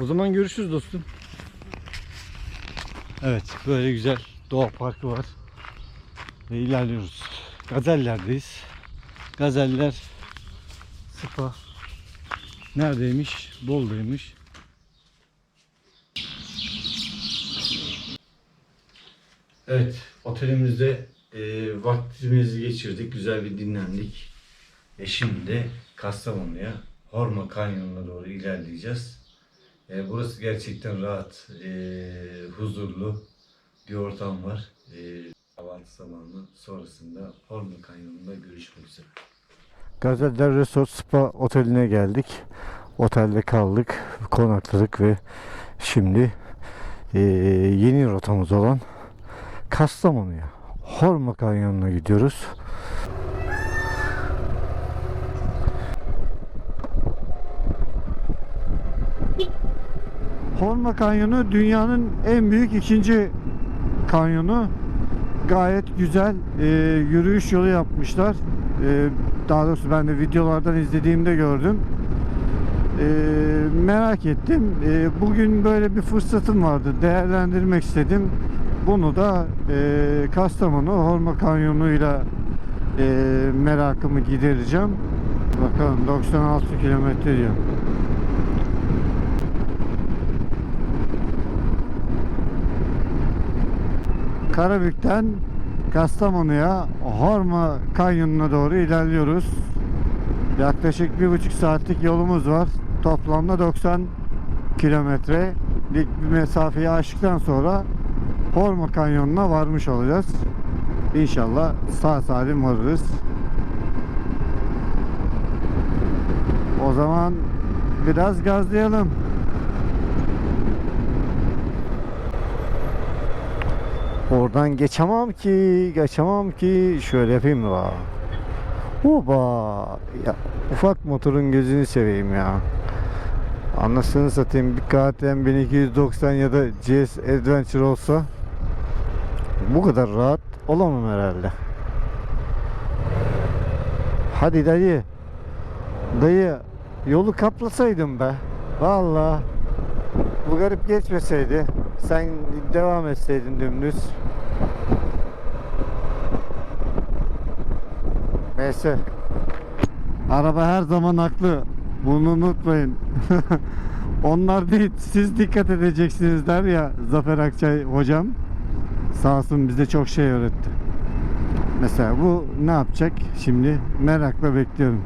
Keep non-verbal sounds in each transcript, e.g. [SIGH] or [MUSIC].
O zaman görüşürüz dostum. Evet böyle güzel doğa parkı var. Ve ilerliyoruz. Gazeller'deyiz. Gazeller Spa neredeymiş? Bol'daymış. Evet, otelimizde e, vaktimizi geçirdik, güzel bir dinlendik. E şimdi Kastamonu'ya, Horma Kanyonu'na doğru ilerleyeceğiz. E, burası gerçekten rahat, e, huzurlu bir ortam var. E, kahvaltı zamanı sonrasında Horma Kanyonu'nda görüşmek üzere. Gazeller Resort Spa Oteli'ne geldik. Otelde kaldık, konakladık ve şimdi e, yeni rotamız olan Kastamonu'ya, Horma Kanyonu'na gidiyoruz. Horma Kanyonu dünyanın en büyük ikinci kanyonu. Gayet güzel e, yürüyüş yolu yapmışlar. E, daha doğrusu ben de videolardan izlediğimde gördüm. E, merak ettim. E, bugün böyle bir fırsatım vardı. Değerlendirmek istedim. Bunu da e, Kastamonu Horma Kanyonu'yla e, merakımı gidereceğim. Bakalım 96 kilometre diyor. Karabük'ten Kastamonu'ya Horma Kanyonu'na doğru ilerliyoruz. Yaklaşık bir buçuk saatlik yolumuz var. Toplamda 90 kilometrelik bir mesafeyi aştıktan sonra Horma Kanyonu'na varmış olacağız. İnşallah sağ salim varırız. O zaman biraz gazlayalım. Oradan geçemem ki, geçemem ki. Şöyle yapayım mı? Oba! Ya, ufak motorun gözünü seveyim ya. Anasını satayım bir KTM 1290 ya da GS Adventure olsa bu kadar rahat olamam herhalde. Hadi dayı. Dayı yolu kaplasaydım be. Vallahi bu garip geçmeseydi. Sen devam etseydin dümdüz. Neyse. Araba her zaman haklı. Bunu unutmayın. [LAUGHS] Onlar değil, siz dikkat edeceksiniz der ya Zafer Akçay hocam. Sağ olsun bize çok şey öğretti. Mesela bu ne yapacak? Şimdi merakla bekliyorum.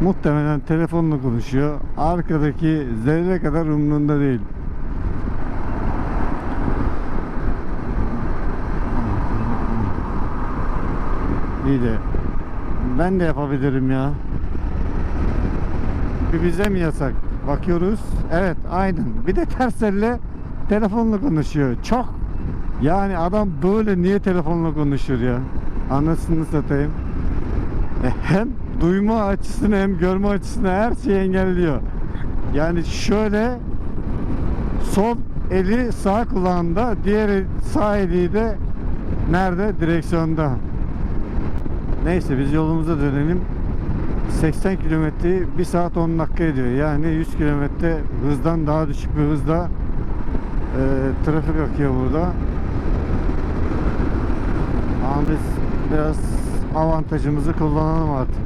Muhtemelen telefonla konuşuyor. Arkadaki zerre kadar umrunda değil. De ben de yapabilirim ya. Bir bize mi yasak? Bakıyoruz. Evet aynen. Bir de ters elle telefonla konuşuyor. Çok. Yani adam böyle niye telefonla konuşur ya? Anasını satayım. E, hem duyma açısını hem görme açısını her şeyi engelliyor. Yani şöyle sol eli sağ kulağında, diğer sağ eli de nerede? Direksiyonda. Neyse biz yolumuza dönelim. 80 kilometreyi 1 saat 10 dakika ediyor. Yani 100 kilometre hızdan daha düşük bir hızda e, trafik akıyor burada. Ama biz biraz avantajımızı kullanalım artık.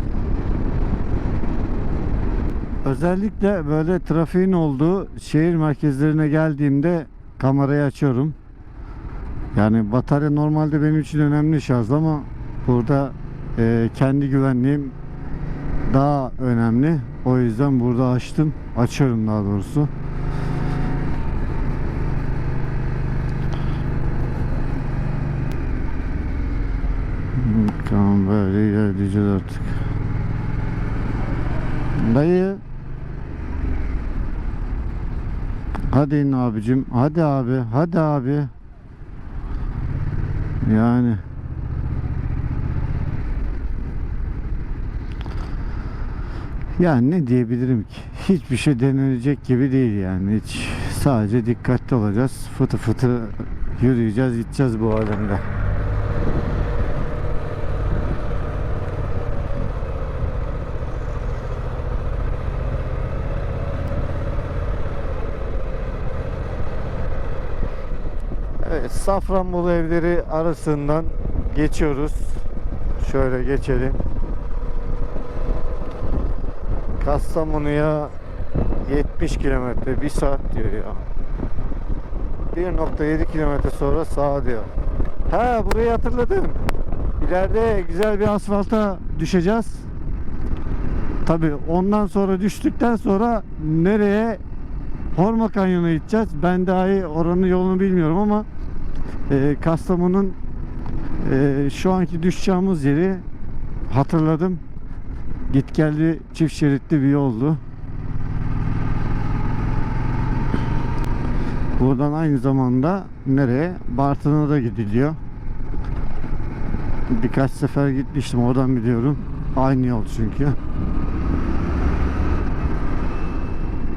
Özellikle böyle trafiğin olduğu şehir merkezlerine geldiğimde kamerayı açıyorum. Yani batarya normalde benim için önemli şarj ama burada e, kendi güvenliğim daha önemli. O yüzden burada açtım. Açıyorum daha doğrusu. Tamam böyle ilerleyeceğiz artık. Dayı. Hadi in abicim. Hadi abi. Hadi abi. Yani. Yani ne diyebilirim ki? Hiçbir şey denilecek gibi değil yani. Hiç sadece dikkatli olacağız. Fıtı fıtı yürüyeceğiz, gideceğiz bu alanda. Evet, Safranbolu evleri arasından geçiyoruz. Şöyle geçelim. Kastamonu'ya 70 kilometre, 1 saat diyor ya. 1.7 kilometre sonra sağ diyor. Ha burayı hatırladım. İleride güzel bir asfalta düşeceğiz. Tabi ondan sonra düştükten sonra nereye? Horma Kanyon'a gideceğiz. Ben dahi oranın yolunu bilmiyorum ama e, Kastamonu'nun e, şu anki düşeceğimiz yeri hatırladım. Git geldi çift şeritli bir yoldu. Buradan aynı zamanda nereye? Bartın'a da gidiliyor. Birkaç sefer gitmiştim oradan biliyorum. Aynı yol çünkü.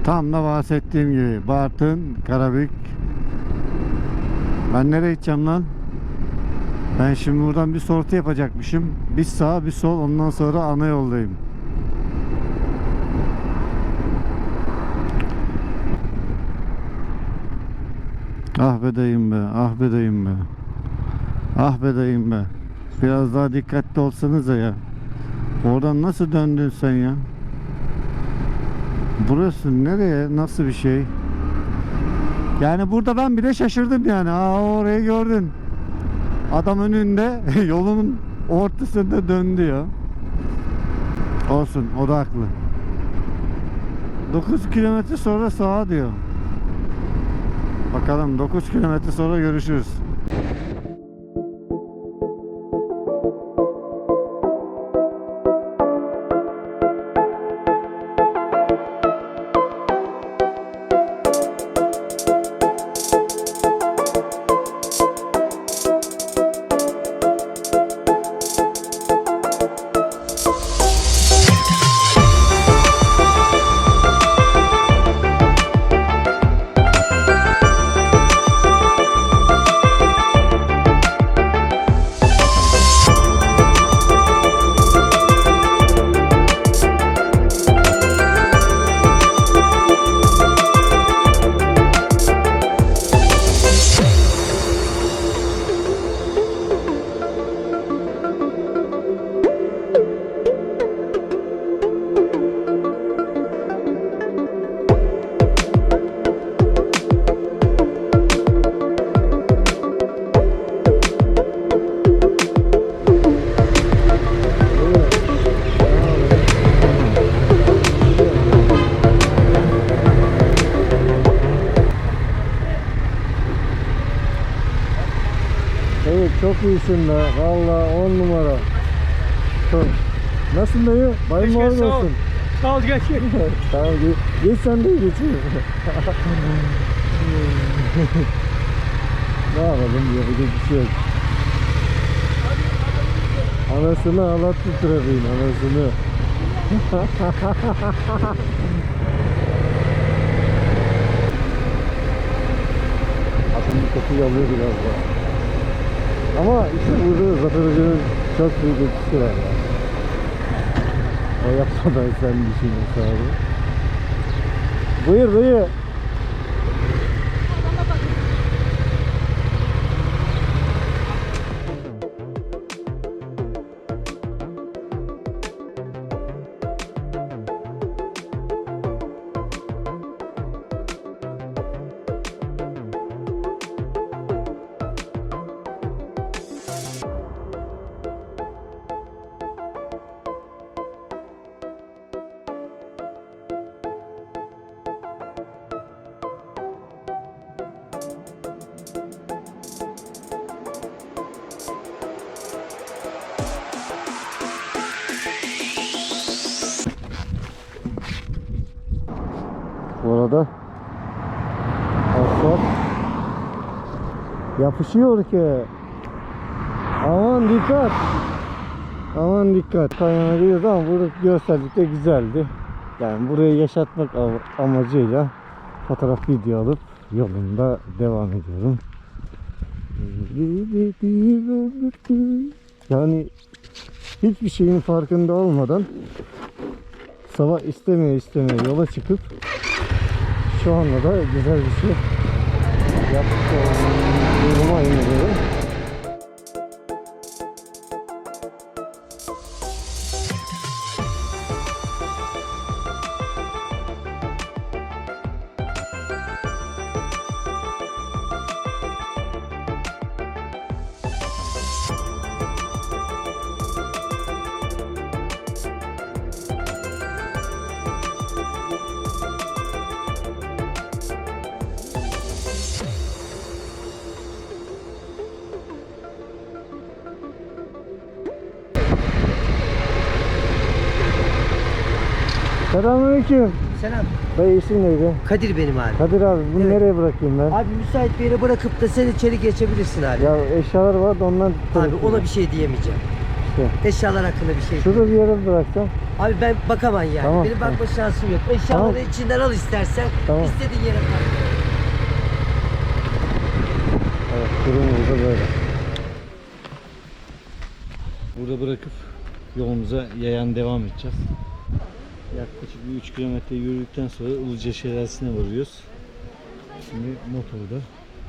Tam da bahsettiğim gibi Bartın, Karabük. Ben nereye gideceğim lan? Ben şimdi buradan bir sortu yapacakmışım. Bir sağ bir sol ondan sonra ana yoldayım. Ah be dayım be, ah be dayım be. Ah be dayım be. Biraz daha dikkatli olsanıza ya. Oradan nasıl döndün sen ya? Burası nereye? Nasıl bir şey? Yani burada ben bile şaşırdım yani. Aa orayı gördün. Adam önünde [LAUGHS] yolun ortasında döndü ya. Olsun o da haklı. 9 kilometre sonra sağa diyor. Bakalım 9 kilometre sonra görüşürüz. Çok iyisin be. Valla on numara. Çok. Nasılsın dayı? Bayım var sağ ol. olsun. Sağ ol geç geç. [LAUGHS] tamam geç, geç sen de geç. [LAUGHS] ne yapalım yapacak bir şey yok. Anasını ağlattı trafiğin anasını. [LAUGHS] Aklım kapıyı alıyor biraz da. Ama işte burada Zafer Hoca'nın çok büyük etkisi var ya. O yapmadan sen düşün hesabı. Buyur buyur. Bu arada asfalt yapışıyor ki. Aman dikkat. Aman dikkat. Kayana ama burada gösterdik de güzeldi. Yani burayı yaşatmak amacıyla fotoğraf video alıp yolunda devam ediyorum. Yani hiçbir şeyin farkında olmadan sabah istemeye istemeye yola çıkıp şu anda da güzel bir şey yapmış olduğuma Selamünaleyküm. Selam. Dayı isim neydi? Kadir benim abi. Kadir abi bunu Evet. nereye bırakayım ben? Abi müsait bir yere bırakıp da sen içeri geçebilirsin abi. Ya eşyalar var da ondan abi ona bir şey diyemeyeceğim. İşte. Eşyalar hakkında bir şey. Şurada bir yere bıraksam. Abi ben bakamam yani. Tamam, Benim bakma tamam. şansım yok. Eşyaları Tamam. içinden al istersen. Tamam. İstediğin yere bırak. Evet durum burada böyle. Burada bırakıp yolumuza yayan devam edeceğiz. Yaklaşık bir 3 kilometre yürüdükten sonra Ilıca Şelalesi'ne varıyoruz. Şimdi motoru da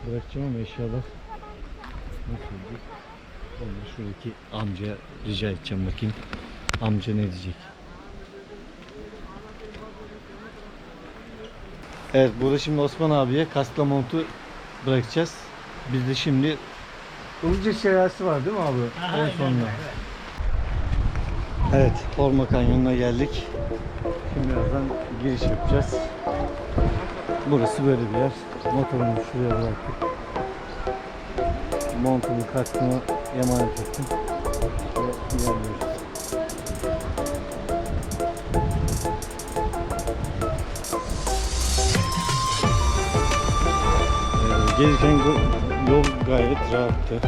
bırakacağım ama eşyalar nasıl? Onu da şuradaki amcaya rica edeceğim bakayım. Amca ne diyecek? Evet burada şimdi Osman abiye kaskla montu bırakacağız. Biz de şimdi Ilıca Şelalesi var değil mi abi? En sonunda. Evet, Horma Kanyonu'na geldik. Şimdi birazdan giriş yapacağız. Burası böyle bir yer. Motorumu şuraya bıraktık. Montumu, kaskımı emanet ettim. Ve ilerliyoruz. Ee, yol gayet rahattı.